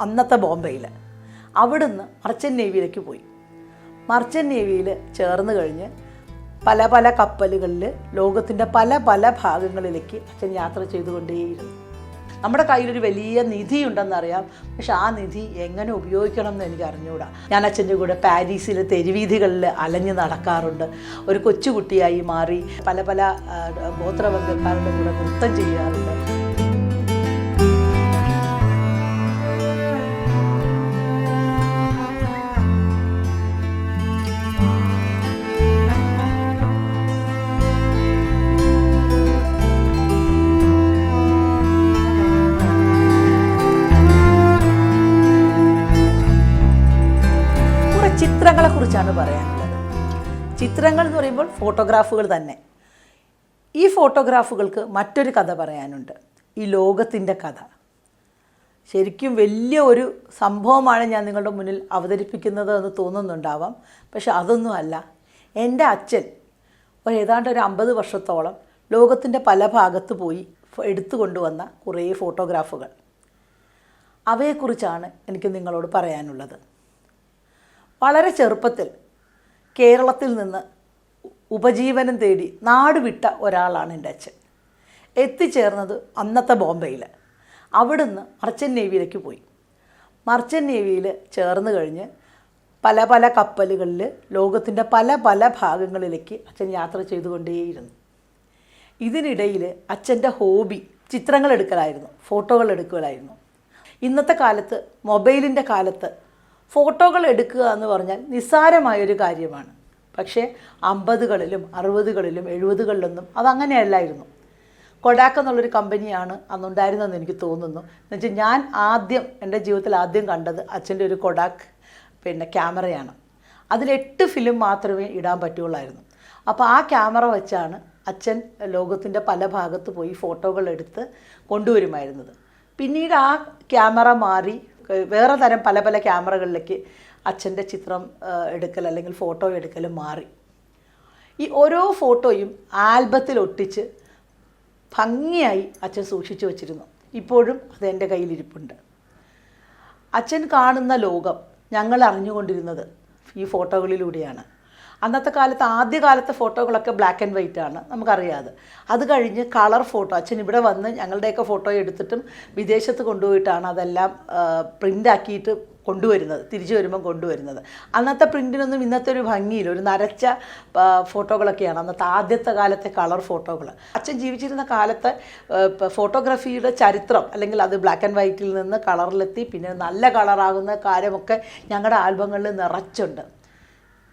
അന്നത്തെ ബോംബെയിൽ അവിടുന്ന് മർച്ചന്റ് നേവിയിലേക്ക് പോയി. മർച്ചന്റ് നേവിയിൽ ചേർന്ന് കഴിഞ്ഞ് പല പല കപ്പലുകളിൽ ലോകത്തിന്റെ പല പല ഭാഗങ്ങളിലേക്ക് അച്ഛൻ യാത്ര ചെയ്തുകൊണ്ടേയിരുന്നു. നമ്മുടെ കയ്യിലൊരു വലിയ നിധി ഉണ്ടെന്നറിയാം പക്ഷെ ആ നിധി എങ്ങനെ ഉപയോഗിക്കണം എന്ന് എനിക്ക് അറിഞ്ഞുകൂടാ ഞാൻ അച്ഛന്റെ കൂടെ പാരീസിലെ തെരുവീഥികളിൽ അലഞ്ഞു നടക്കാറുണ്ട്. ഒരു കൊച്ചുകുട്ടിയായി മാറി പല പല ഗോത്രവർഗക്കാരുടെ കൂടെ നൃത്തം ചെയ്യാറുണ്ട്. കുറേ ചിത്രങ്ങളെ കുറിച്ചാണ് പറയാനുള്ളത്. ചിത്രങ്ങൾ എന്ന് പറയുമ്പോൾ ഫോട്ടോഗ്രാഫുകൾ തന്നെ. ഈ ഫോട്ടോഗ്രാഫുകൾക്ക് മറ്റൊരു കഥ പറയാനുണ്ട്. ഈ ലോകത്തിന്റെ കഥ. ശരിക്കും വലിയ ഒരു സംഭവമാണ് ഞാൻ നിങ്ങളുടെ മുന്നിൽ അവതരിപ്പിക്കുന്നത് എന്ന് തോന്നുന്നുണ്ടാവാം. പക്ഷെ അതൊന്നും അല്ല. എന്റെ അച്ഛൻ ഒരു ഏതാണ്ട് ഒരു അമ്പത് വർഷത്തോളം ലോകത്തിന്റെ പല ഭാഗത്ത് പോയി എടുത്തു കൊണ്ടുവന്ന കുറേ ഫോട്ടോഗ്രാഫുകൾ. അവയെക്കുറിച്ചാണ് എനിക്ക് നിങ്ങളോട് പറയാനുള്ളത്. വളരെ ചെറുപ്പത്തിൽ കേരളത്തിൽ നിന്ന് ഉപജീവനം തേടി നാട് വിട്ട ഒരാളാണ് എന്റെ അച്ഛൻ. എത്തിച്ചേർന്നത് അന്നത്തെ ബോംബെയിൽ. അവിടുന്ന് മർച്ചന്റ് നേവിയിലേക്ക് പോയി. മർച്ചന്റ് നേവിയിൽ ചേർന്ന് കഴിഞ്ഞ് പല പല കപ്പലുകളിൽ ലോകത്തിന്റെ പല പല ഭാഗങ്ങളിലേക്ക് അച്ഛൻ യാത്ര ചെയ്തുകൊണ്ടേയിരുന്നു. ഇതിനിടയിൽ അച്ഛന്റെ ഹോബി ചിത്രങ്ങൾ എടുക്കലായിരുന്നു ഫോട്ടോകൾ എടുക്കലായിരുന്നു. ഇന്നത്തെ കാലത്ത് മൊബൈലിന്റെ കാലത്ത് ഫോട്ടോകൾ എടുക്കുക എന്ന് പറഞ്ഞാൽ നിസ്സാരമായൊരു കാര്യമാണ്. പക്ഷേ അമ്പതുകളിലും അറുപതുകളിലും എഴുപതുകളിലൊന്നും അതങ്ങനെയല്ലായിരുന്നു. കൊഡാക്ക് എന്നുള്ളൊരു കമ്പനിയാണ് അന്നുണ്ടായിരുന്നതെന്ന് എനിക്ക് തോന്നുന്നു. എന്നുവെച്ചാൽ ഞാൻ ആദ്യം എന്റെ ജീവിതത്തിൽ ആദ്യം കണ്ടത് അച്ഛന്റെ ഒരു കൊഡാക്ക് പിന്നെ ക്യാമറയാണ്. അതിലെട്ട് ഫിലിം മാത്രമേ ഇടാൻ പറ്റുള്ളായിരുന്നു അപ്പോൾ ആ ക്യാമറ വെച്ചാണ് അച്ഛൻ ലോകത്തിന്റെ പല ഭാഗത്ത് പോയി ഫോട്ടോകൾ എടുത്ത് കൊണ്ടുവരുമായിരുന്നത്. പിന്നീട് ആ ക്യാമറ മാറി വേറെ തരം പല പല ക്യാമറകളിലേക്ക് അച്ഛന്റെ ചിത്രം എടുക്കൽ അല്ലെങ്കിൽ ഫോട്ടോ എടുക്കൽ മാറി. ഈ ഓരോ ഫോട്ടോയും ആൽബത്തിൽ ഒട്ടിച്ച് ഭംഗിയായി അച്ഛൻ സൂക്ഷിച്ചു വച്ചിരുന്നു. ഇപ്പോഴും അത് എന്റെ കയ്യിലിരിപ്പുണ്ട്. അച്ഛൻ കാണുന്ന ലോകം ഞങ്ങൾ അറിഞ്ഞുകൊണ്ടിരുന്നത് ഈ ഫോട്ടോകളിലൂടെയാണ്. അന്നത്തെ കാലത്ത് ആദ്യകാലത്തെ ഫോട്ടോകളൊക്കെ ബ്ലാക്ക് ആൻഡ് വൈറ്റ് ആണ്. നമുക്കറിയാതെ. അത് കഴിഞ്ഞ് കളർ ഫോട്ടോ അച്ഛൻ ഇവിടെ വന്ന് ഞങ്ങളുടെയൊക്കെ ഫോട്ടോ എടുത്തിട്ടും വിദേശത്ത് കൊണ്ടുപോയിട്ടാണ് അതെല്ലാം പ്രിന്റാക്കിയിട്ട് കൊണ്ടുവരുന്നത് തിരിച്ചു വരുമ്പം കൊണ്ടുവരുന്നത്. അന്നത്തെ പ്രിന്റിനൊന്നും ഇന്നത്തെ ഒരു ഭംഗിയിൽ ഒരു നരച്ച ഫോട്ടോകളൊക്കെയാണ് അന്നത്തെ ആദ്യത്തെ കാലത്തെ കളർ ഫോട്ടോകൾ അച്ഛൻ ജീവിച്ചിരുന്ന കാലത്തെ ഫോട്ടോഗ്രാഫിയുടെ ചരിത്രം അല്ലെങ്കിൽ അത് ബ്ലാക്ക് ആൻഡ് വൈറ്റിൽ നിന്ന് കളറിലെത്തി പിന്നെ നല്ല കളറാകുന്ന കാര്യമൊക്കെ ഞങ്ങളുടെ ആൽബങ്ങളിൽ നിറച്ചുണ്ട്.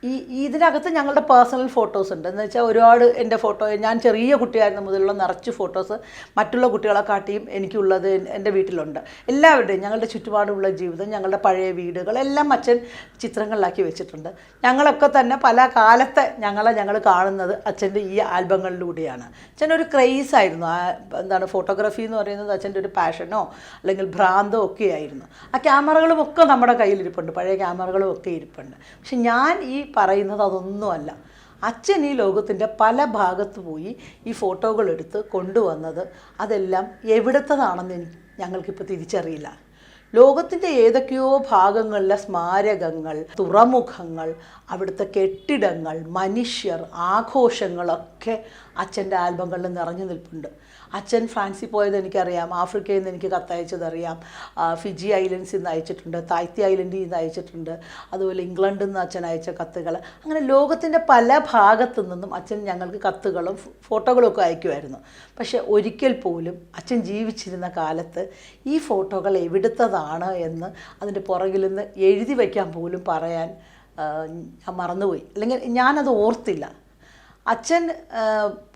ഈ ഇതിനകത്ത് ഞങ്ങളുടെ പേഴ്സണൽ ഫോട്ടോസ് ഉണ്ട്. എന്ന് വെച്ചാൽ ഒരുപാട് എന്റെ ഫോട്ടോ ഞാൻ ചെറിയ കുട്ടിയായിരുന്ന മുതലുള്ള നിറച്ച് ഫോട്ടോസ് മറ്റുള്ള കുട്ടികളെ കാട്ടിയും എനിക്കുള്ളത് എൻ- എന്റെ വീട്ടിലുണ്ട്. എല്ലാവരുടെയും ഞങ്ങളുടെ ചുറ്റുപാടുമുള്ള ജീവിതം ഞങ്ങളുടെ പഴയ വീടുകൾ എല്ലാം അച്ഛൻ ചിത്രങ്ങളിലാക്കി വെച്ചിട്ടുണ്ട്. ഞങ്ങളൊക്കെ തന്നെ പല കാലത്തെ ഞങ്ങളെ ഞങ്ങൾ കാണുന്നത് അച്ഛന്റെ ഈ ആൽബങ്ങളിലൂടെയാണ്. അച്ഛൻ ഒരു ക്രേസ് ആയിരുന്നു. എന്താണ് ഫോട്ടോഗ്രാഫി എന്ന് പറയുന്നത് അച്ഛന്റെ ഒരു പാഷനോ അല്ലെങ്കിൽ ഭ്രാന്തോ ഒക്കെ ആയിരുന്നു ആ ക്യാമറകളും ഒക്കെ നമ്മുടെ കയ്യിലിരിപ്പുണ്ട്. പഴയ ക്യാമറകളും ഒക്കെ ഇരിപ്പുണ്ട്. പക്ഷെ ഞാൻ ഈ പറയുന്നത് അതൊന്നുമല്ല. അച്ഛൻ ഈ ലോകത്തിന്റെ പല ഭാഗത്ത് പോയി ഈ ഫോട്ടോകളെടുത്ത് കൊണ്ടുവന്നത് അതെല്ലാം എവിടത്തതാണെന്ന് ഞങ്ങൾക്കിപ്പോൾ തിരിച്ചറിയില്ല. ലോകത്തിന്റെ ഏതൊക്കെയോ ഭാഗങ്ങളിലെ സ്മാരകങ്ങൾ തുറമുഖങ്ങൾ അവിടുത്തെ കെട്ടിടങ്ങൾ മനുഷ്യർ ആഘോഷങ്ങളൊക്കെ അച്ഛന്റെ ആൽബങ്ങളിൽ നിറഞ്ഞു നിൽപ്പുണ്ട്. അച്ഛൻ ഫ്രാൻസിൽ പോയത് എനിക്കറിയാം ആഫ്രിക്കയിൽ നിന്ന് എനിക്ക് കത്തയച്ചതറിയാം ഫിജി ഐലൻഡ്സിൽ നിന്ന് അയച്ചിട്ടുണ്ട് തായ്ത്തി ഐലൻഡിൽ നിന്ന് അയച്ചിട്ടുണ്ട് അതുപോലെ ഇംഗ്ലണ്ടിൽ നിന്ന് അച്ഛൻ അയച്ച കത്തുകൾ. അങ്ങനെ ലോകത്തിന്റെ പല ഭാഗത്തു നിന്നും അച്ഛൻ ഞങ്ങൾക്ക് കത്തുകളും ഫോട്ടോകളും ഒക്കെ അയക്കുമായിരുന്നു. പക്ഷേ ഒരിക്കൽ പോലും അച്ഛൻ ജീവിച്ചിരുന്ന കാലത്ത് ഈ ഫോട്ടോകൾ എവിടുത്തതാണ് എന്ന് അതിന്റെ പുറകിൽ നിന്ന് എഴുതി വയ്ക്കാൻ പോലും പറയാൻ ഞാൻ മറന്നുപോയി. അല്ലെങ്കിൽ ഞാനത് ഓർത്തില്ല. അച്ഛൻ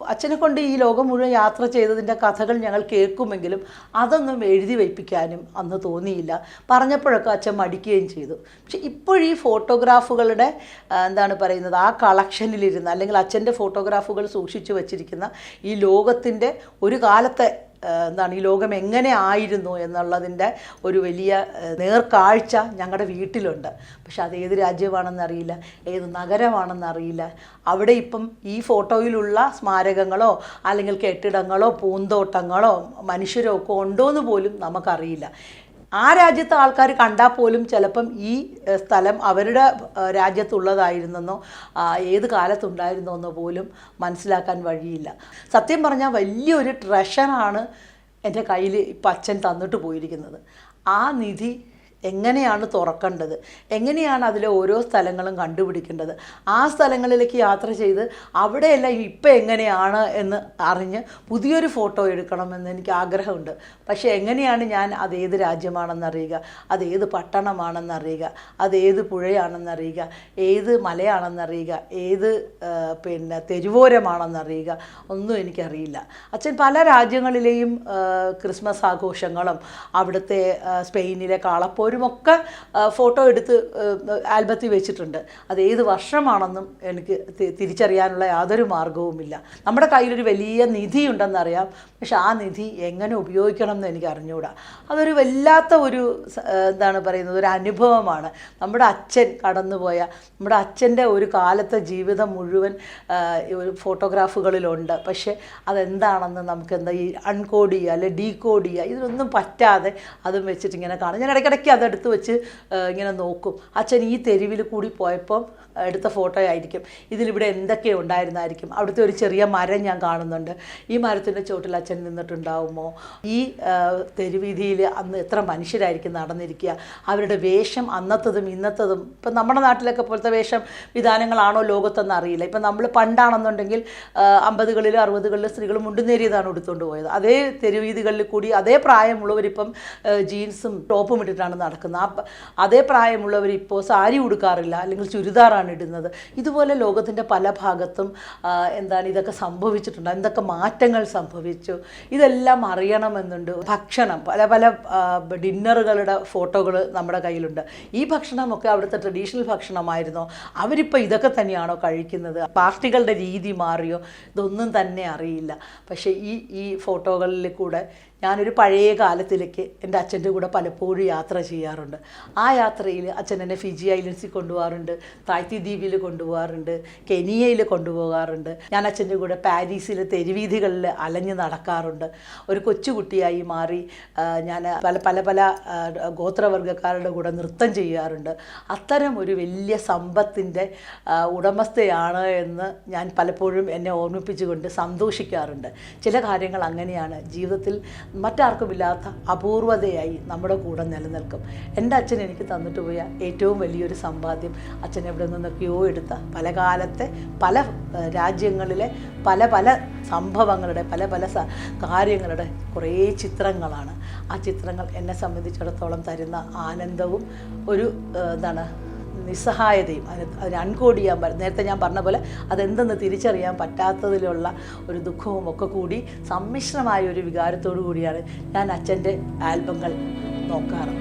അച്ഛനെ കൊണ്ട് ഈ ലോകം മുഴുവൻ യാത്ര ചെയ്തതിന്റെ കഥകൾ ഞങ്ങൾ കേൾക്കുമെങ്കിലും അതൊന്നും എഴുതി വയ്പ്പിക്കാനും അന്ന് തോന്നിയില്ല. പറഞ്ഞപ്പോഴൊക്കെ അച്ഛൻ മടിക്കുകയും ചെയ്തു. പക്ഷെ ഇപ്പോഴീ ഫോട്ടോഗ്രാഫുകളുടെ എന്താണ് പറയുന്നത് ആ കളക്ഷനിലിരുന്ന് അല്ലെങ്കിൽ അച്ഛന്റെ ഫോട്ടോഗ്രാഫുകൾ സൂക്ഷിച്ചു വച്ചിരിക്കുന്ന ഈ ലോകത്തിന്റെ ഒരു കാലത്തെ എന്താണ് ഈ ലോകം എങ്ങനെ ആയിരുന്നു എന്നുള്ളതിന്റെ ഒരു വലിയ നേർക്കാഴ്ച ഞങ്ങളുടെ വീട്ടിലുണ്ട്. പക്ഷെ അത് ഏത് രാജ്യമാണെന്നറിയില്ല ഏത് നഗരമാണെന്നറിയില്ല അവിടെ ഇപ്പം ഈ ഫോട്ടോയിലുള്ള സ്മാരകങ്ങളോ അല്ലെങ്കിൽ കെട്ടിടങ്ങളോ പൂന്തോട്ടങ്ങളോ മനുഷ്യരോ ഒക്കെ ഉണ്ടോ എന്ന് പോലും നമുക്കറിയില്ല. ആ രാജ്യത്തെ ആൾക്കാർ കണ്ടാൽ പോലും ചിലപ്പം ഈ സ്ഥലം അവരുടെ രാജ്യത്തുള്ളതായിരുന്നെന്നോ ഏത് കാലത്തുണ്ടായിരുന്നോ എന്നോ പോലും മനസ്സിലാക്കാൻ വഴിയില്ല. സത്യം പറഞ്ഞാൽ വലിയൊരു ട്രഷറാണ് എന്റെ കയ്യിൽ ഇപ്പം അച്ഛൻ തന്നിട്ട് പോയിരിക്കുന്നത്. ആ നിധി എങ്ങനെയാണ് തുറക്കേണ്ടത്? എങ്ങനെയാണ് അതിലെ ഓരോ സ്ഥലങ്ങളും കണ്ടുപിടിക്കേണ്ടത്? ആ സ്ഥലങ്ങളിലേക്ക് യാത്ര ചെയ്ത് അവിടെയെല്ലാം ഇപ്പം എങ്ങനെയാണ് എന്ന് അറിഞ്ഞ് പുതിയൊരു ഫോട്ടോ എടുക്കണമെന്ന് എനിക്ക് ആഗ്രഹമുണ്ട്. പക്ഷേ എങ്ങനെയാണ് ഞാൻ അത് ഏത് രാജ്യമാണെന്ന് അറിയുക? അത് ഏത് പട്ടണമാണെന്ന് അറിയുക? അത് ഏത് പുഴയാണെന്ന് അറിയുക? ഏത് മലയാണെന്ന് അറിയുക? ഏത് പിന്നെ തെരുവോരമാണെന്ന് അറിയുക? ഒന്നും എനിക്കറിയില്ല. അച്ഛൻ പല രാജ്യങ്ങളിലെയും ക്രിസ്മസ് ആഘോഷങ്ങളും അവിടുത്തെ സ്പെയിനിലെ കാളപ്പോരും ആ, ഫോട്ടോ എടുത്ത് ആൽബത്തിൽ വെച്ചിട്ടുണ്ട്. അത് ഏത് വർഷമാണെന്നും എനിക്ക് തിരിച്ചറിയാനുള്ള യാതൊരു മാർഗവുമില്ല. നമ്മുടെ കയ്യിലൊരു വലിയ നിധി ഉണ്ടെന്നറിയാം പക്ഷെ ആ നിധി എങ്ങനെ ഉപയോഗിക്കണം എന്ന് എനിക്ക് അറിഞ്ഞുകൂടാ. അതൊരു വല്ലാത്ത ഒരു എന്താണ് പറയുന്നത് ഒരു അനുഭവമാണ്. നമ്മുടെ അച്ഛൻ കടന്നുപോയ നമ്മുടെ അച്ഛന്റെ ഒരു കാലത്തെ ജീവിതം മുഴുവൻ ഒരു ഫോട്ടോഗ്രാഫുകളിലുണ്ട്. പക്ഷേ അതെന്താണെന്ന് നമുക്ക് എന്താ ഈ അൺകോഡ് ചെയ്യുക അല്ലെ ഡീകോഡ് ചെയ്യുക ഇതിനൊന്നും പറ്റാതെ അതും വെച്ചിട്ട് ഇങ്ങനെ കാണും. ഞാൻ ഇടയ്ക്കിടയ്ക്ക് അതെടുത്ത് വെച്ച് ഇങ്ങനെ നോക്കും. അച്ഛൻ ഈ തെരുവിൽ കൂടി പോയപ്പം എടുത്ത ഫോട്ടോ ആയിരിക്കും. ഇതിലിവിടെ എന്തൊക്കെ ഉണ്ടായിരുന്നായിരിക്കും. അവിടുത്തെ ഒരു ചെറിയ മരം ഞാൻ കാണുന്നുണ്ട്. ഈ മരത്തിന്റെ ചോട്ടിൽ അച്ഛൻ നിന്നിട്ടുണ്ടാവുമോ? ഈ തെരുവീതിയിൽ അന്ന് എത്ര മനുഷ്യരായിരിക്കും നടന്നിരിക്കുക. അവരുടെ വേഷം അന്നത്തതും ഇന്നത്തതും. ഇപ്പം നമ്മുടെ നാട്ടിലൊക്കെ പോലത്തെ വേഷം വിധാനങ്ങളാണോ ലോകത്തെന്ന് അറിയില്ല. ഇപ്പം നമ്മൾ പണ്ടാണെന്നുണ്ടെങ്കിൽ അമ്പതുകളിലും അറുപതുകളിലും സ്ത്രീകൾ മുണ്ടുനേരിയതാണ് എടുത്തുകൊണ്ട് പോയത്. അതേ തെരുവീതികളിൽ കൂടി അതേ പ്രായമുള്ളവരിപ്പം ജീൻസും ടോപ്പും ഇട്ടിട്ടാണ് നടക്കുന്നത്. അതേ പ്രായമുള്ളവർ ഇപ്പോൾ സാരി ഉടുക്കാറില്ല. അല്ലെങ്കിൽ ചുരിദാറാണ് ഇടുന്നത്. ഇതുപോലെ ലോകത്തിന്റെ പല ഭാഗത്തും എന്താണ് ഇതൊക്കെ സംഭവിച്ചിട്ടുണ്ട്. എന്തൊക്കെ മാറ്റങ്ങൾ സംഭവിച്ചു. ഇതെല്ലാം അറിയണമെന്നുണ്ട്. ഭക്ഷണം പല പല ഡിന്നറുകളുടെ ഫോട്ടോകൾ നമ്മുടെ കയ്യിലുണ്ട്. ഈ ഭക്ഷണമൊക്കെ അവിടുത്തെ ട്രഡീഷണൽ ഭക്ഷണമായിരുന്നോ? അവരിപ്പോൾ ഇതൊക്കെ തന്നെയാണോ കഴിക്കുന്നത്? പാർട്ടികളുടെ രീതി മാറിയോ? ഇതൊന്നും തന്നെ അറിയില്ല. പക്ഷേ ഈ ഈ ഫോട്ടോകളിൽ കൂടെ ഞാനൊരു പഴയ കാലത്തിലേക്ക് എന്റെ അച്ഛന്റെ കൂടെ പലപ്പോഴും യാത്ര ചെയ്യാറുണ്ട്. ആ യാത്രയിൽ അച്ഛൻ എന്നെ ഫിജി ഐലൻഡ്സിൽ കൊണ്ടുപോകാറുണ്ട് തായ്തി ദ്വീപിൽ കൊണ്ടുപോകാറുണ്ട് കെനിയയിൽ കൊണ്ടുപോകാറുണ്ട്. ഞാൻ അച്ഛന്റെ കൂടെ പാരീസിലെ തെരുവീഥികളിൽ അലഞ്ഞ് നടക്കാറുണ്ട്. ഒരു കൊച്ചുകുട്ടിയായി മാറി ഞാൻ പല പല പല ഗോത്രവർഗക്കാരുടെ കൂടെ നൃത്തം ചെയ്യാറുണ്ട്. അത്തരം ഒരു വലിയ സമ്പത്തിന്റെ ഉടമസ്ഥയാണ് എന്ന് ഞാൻ പലപ്പോഴും എന്നെ ഓർമ്മിപ്പിച്ചുകൊണ്ട് സന്തോഷിക്കാറുണ്ട്. ചില കാര്യങ്ങൾ അങ്ങനെയാണ്. ജീവിതത്തിൽ മറ്റാർക്കുമില്ലാത്ത അപൂർവതയായി നമ്മുടെ കൂടെ നിലനിൽക്കും. എന്റെ അച്ഛൻ എനിക്ക് തന്നിട്ട് പോയ ഏറ്റവും വലിയൊരു സമ്പാദ്യം അച്ഛൻ എവിടെ നിന്നൊക്കെയോ എടുത്ത പല കാലത്തെ പല രാജ്യങ്ങളിലെ പല പല സംഭവങ്ങളുടെ പല പല കാര്യങ്ങളുടെ കുറേ ചിത്രങ്ങളാണ്. ആ ചിത്രങ്ങൾ എന്നെ സംബന്ധിച്ചിടത്തോളം തരുന്ന ആനന്ദവും ഒരു എന്താണ് നിസ്സഹായതയും അതിന് അതിന് അൺകോഡ് ചെയ്യാൻ പറ്റും നേരത്തെ ഞാൻ പറഞ്ഞ പോലെ അതെന്തെന്ന് തിരിച്ചറിയാൻ പറ്റാത്തതിലുള്ള ഒരു ദുഃഖവും ഒക്കെ കൂടി സമ്മിശ്രമായ ഒരു വികാരത്തോടു കൂടിയാണ് ഞാൻ അച്ഛന്റെ ആൽബങ്ങൾ നോക്കാറ്.